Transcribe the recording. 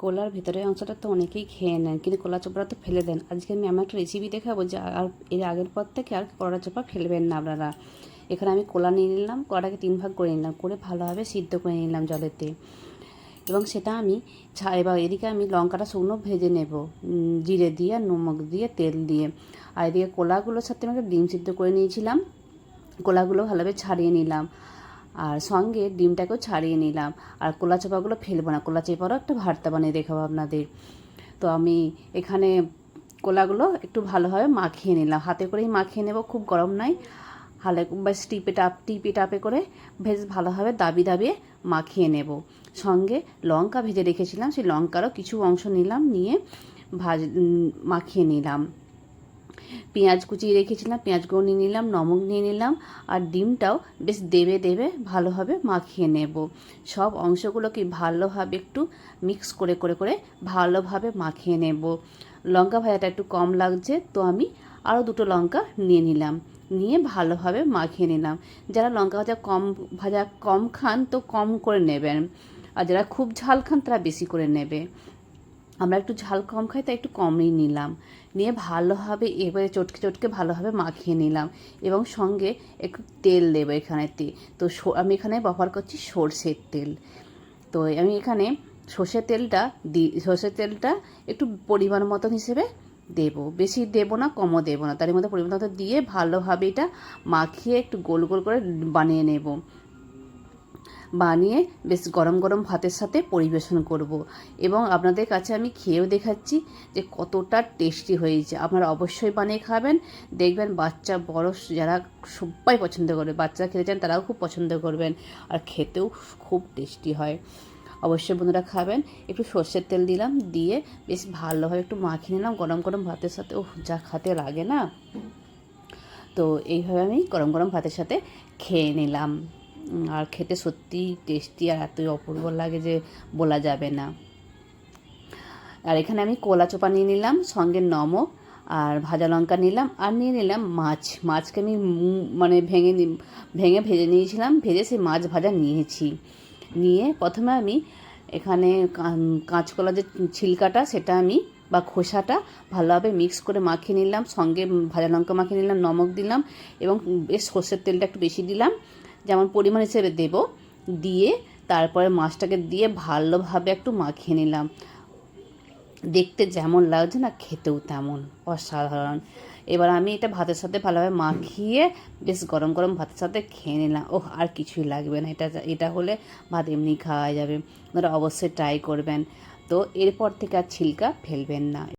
কলার ভেতরের অংশটা তো অনেকেই খেয়ে নেন, কিন্তু কলা চোপড়া তো ফেলে দেন। আজকে আমি আমার একটা রেসিপি দেখাবো যে আর এর আগের পর থেকে আর কলা চোপড়া ফেলবেন না আপনারা। এখানে আমি কলা নিয়ে নিলাম, কলাটাকে তিন ভাগ করে নিলাম, করে ভালোভাবে সিদ্ধ করে নিলাম জলেতে। এবং সেটা আমি ছা, এবার এদিকে আমি লঙ্কাটা শুকনো ভেজে নেব জিরে দিয়ে, নমক দিয়ে, তেল দিয়ে। আর এদিকে কলাগুলোর সাথে আমি একটা ডিম সিদ্ধ করে নিয়েছিলাম, কলাগুলো ভালোভাবে ছাড়িয়ে নিলাম। আর সঙ্গে ডিমটাকেও ছাড়িয়ে নিলাম। আর কলা চাপাগুলো ফেলব না। কলা চেপারও একটা ভর্তা বানিয়ে দেখাবো আপনাদের। তো আমি এখানে কলাগুলো একটু ভালোভাবে মাখিয়ে নিলাম। হাতে করেই মাখিয়ে নেব, খুব গরম নাই। হালে বাস টিপে টাপ, টিপে টাপে করে বেশ ভালোভাবে দাবি দাবিয়ে মাখিয়ে নেব। সঙ্গে লঙ্কা ভেজে রেখেছিলাম। সেই লঙ্কারও কিছু অংশ নিলাম, নিয়ে ভাজ মাখিয়ে নিলাম। পেঁয়াজ কুচিয়ে রেখেছিলাম, পেঁয়াজগুলো নিয়ে নিলাম, নমক নিয়ে নিলাম, আর ডিমটাও বেশ দেবে দেবে ভালোভাবে মাখিয়ে নেব। সব অংশগুলোকে ভালোভাবে একটু মিক্স করে করে করে ভালোভাবে মাখিয়ে নেব। লঙ্কা ভাজাটা একটু কম লাগছে, তো আমি আরও দুটো লঙ্কা নিয়ে নিলাম, নিয়ে ভালোভাবে মাখিয়ে নিলাম। যারা লঙ্কা ভাজা কম ভাজা কম খান তো কম করে নেবেন, আর যারা খুব ঝাল খান তারা বেশি করে নেবে। আমরা একটু ঝাল কম খাই, তাই একটু কমই নিলাম। নিয়ে ভালোভাবে এবারে চটকে চটকে ভালোভাবে মাখিয়ে নিলাম এবং সঙ্গে একটু তেল দেবো এখানেতে তো। আমি এখানে ব্যবহার করছি সর্ষের তেল। তো আমি এখানে সর্ষের তেলটা দিই সর্ষের তেলটা একটু পরিমাণ মতন হিসেবে দেবো। বেশি দেবো না, কমও দেবো না। তার মধ্যে পরিমাণ মতো দিয়ে ভালোভাবে এটা মাখিয়ে একটু গোল গোল করে বানিয়ে নেব। বানিয়ে বেশ গরম গরম ভাতের সাথে পরিবেশন করব। এবং আপনাদের কাছে আমি খেয়েও দেখাচ্ছি যে কতটা টেস্টি হয়েছে। আপনারা অবশ্যই বানিয়ে খাবেন। দেখবেন বাচ্চা, বড় যারা সবাই পছন্দ করবে, বাচ্চা খেতে চান তারাও খুব পছন্দ করবেন। আর খেতেও খুব টেস্টি হয়। অবশ্যই বন্ধুরা খাবেন। একটু সর্ষের তেল দিলাম, দিয়ে বেশ ভালোভাবে একটু মাখিয়ে নিলাম। গরম গরম ভাতের সাথে ও যা খাতে লাগে না? তো এইভাবে আমি গরম গরম ভাতের সাথে খেয়ে নিলাম। আর খেতে সত্যি টেস্টি আর এতই অপূর্ব লাগে যে বলা যাবে না। আর এখানে আমি কোলা চোপা নিয়ে নিলাম, সঙ্গে নমক আর ভাজা লঙ্কা নিলাম, আর নিয়ে নিলাম মাছ। মাছকে আমি মানে ভেঙে ভেঙে ভেজে নিয়েছিলাম, ভেজে সেই মাছ ভাজা নিয়েছি। নিয়ে প্রথমে আমি এখানে কাঁচকলা যে ছিলকাটা, সেটা আমি, বা খোসাটা ভালোভাবে মিক্স করে মাখিয়ে নিলাম, সঙ্গে ভাজা লঙ্কা মাখিয়ে নিলাম, নমক দিলাম, এবং বেশ সর্ষের তেলটা একটু বেশি দিলাম। যেমন পরিমাণ হিসেবে দেব, দিয়ে তারপরে মাছটাকে দিয়ে ভালোভাবে একটু মাখিয়ে নিলাম। দেখতে যেমন লাগছে না, খেতেও তেমন অসাধারণ। এবার আমি এটা ভাতের সাথে ভালোভাবে মাখিয়ে বেশ গরম গরম ভাতের সাথে খেয়ে নিলাম। ওহ, আর কিছুই লাগবে না। এটা এটা হলে ভাত এমনি খাওয়া যাবে। আপনারা অবশ্যই ট্রাই করবেন। তো এরপর থেকে আর ছিলকা ফেলবেন না।